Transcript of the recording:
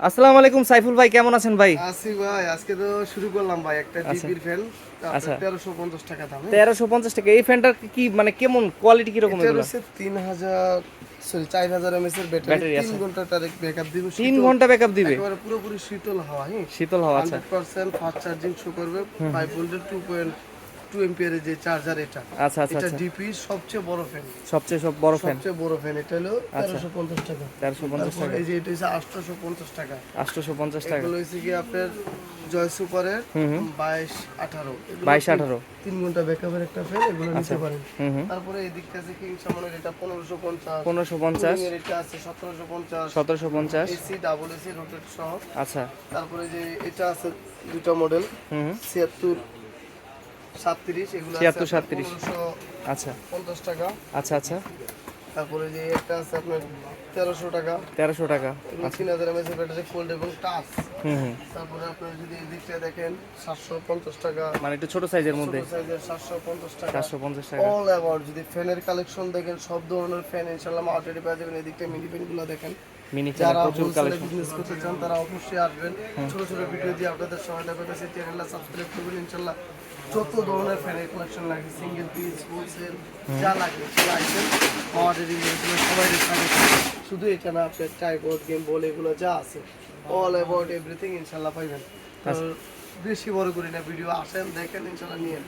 আসসালামু আলাইকুম সাইফুল ভাই কেমন আছেন ভাই? আসি ভাই আজকে তো শুরু করলাম ভাই একটা ডিপির ফ্যান আচ্ছা। তেরোশো পঞ্চাশ টাকা দাম হ্যাঁ? তেরোশো পঞ্চাশ টাকা। এই ফ্যানটার কি মানে কেমন কোয়ালিটি কীরকম এটা হচ্ছে তিন হাজার সরি চার হাজার এমএস এর ব্যাটারি ব্যাটারি তিন ঘণ্টা ডাইরেক্ট ব্যাকআপ দিবে তিন ঘণ্টা ব্যাকআপ দিবে? একেবারে পুরোপুরি শীতল হাওয়া হ্যাঁ? শীতল হওয়া আচ্ছা। Hundred percent fast charging show করবে ফাইভ ভোল্টের টু পয়েন্ট টু এমপিয়ারের যে চার্জার এটা আচ্ছা আচ্ছা এটা আচ্ছা। ডিপি সবচেয়ে বড় ফ্যান সবচেয়ে সব বড় ফ্যান সবচেয়ে বড় ফ্যান এটা হলো তেরোশো পঞ্চাশ টাকা। তেরোশো পঞ্চাশ তারপর টাকা। এই যে এটা হচ্ছে আটশোশো পঞ্চাশ টাকা। আটশোশো পঞ্চাশ টাকা। এগুলো হচ্ছে কি আপনার জয় সুপারের বাইশ আঠারো। এগুলো বাইশ তিন- আঠারো। তিন ঘণ্টা ব্যাকআপের একটা ফ্যান এগুলো নিতে পারেন। তারপরে এই দিকটা আছে কিং সামনের এটা পনেরোশো পঞ্চাশ। পনেরোশো পঞ্চাশ। Cooling এর এটা আছে সতেরোশো পঞ্চাশ। সতেরোশো পঞ্চাশ। এসি ডাবল এসি রোটেট সহ। আচ্ছা। তারপরে যে এটা আছে দুটো মডেল হুম হুম ছিয়াত্তর সাতত্রিশ এগুলো আছে 76, আপনার 37 আচ্ছা। পঞ্চাশ টাকা। আচ্ছা আচ্ছা। তারপরে যে একটা আছে আপনার তেরোশো টাকা। তেরোশো টাকা। এগুলো তিন হাজার এমএস ব্যাটারি ফোল্ড এবং টাচ হুম হুম। তারপরে আপনার যদি এই দিকটা দেখেন সাতশো পঞ্চাশ টাকা। মানে একটু ছোট সাইজের মধ্যে। সাইজের সাতশো পঞ্চাশ টাকা। চারশো পঞ্চাশ টাকা। অল অ্যাবাউট যদি ফ্যানের কালেকশন দেখেন সব ধরনের ফ্যান ইনশাল্লাহ মার্কেটে পেয়ে যাবেন। এদিকটা মিনি ফ্যানগুলো দেখেন। মিনি ফ্যান যারা প্রচুর কালেকশন বিজনেস করতে চান তারা অবশ্যই আসবেন। ছোট ছোট ভিডিও দিয়ে আপনাদের সহায়তা করতেছে। চ্যানেলটা সাবস্ক্রাইব করবেন ইনশাল্লাহ। যত ধরনের ফ্যানের কালেকশন লাগে সিঙ্গেল পিস হোলসেল যা লাগে সেটা আসবেন আমাদের সবাই থাকে শুধু এটা না আপনার টাইপড গেম বল এগুলো যা আছে অল অ্যাবাউট এভরিথিং ইনশাল্লাহ পাইবেন। তো বেশি বড় করি না ভিডিও আসেন দেখেন ইনশাল্লাহ নিয়ে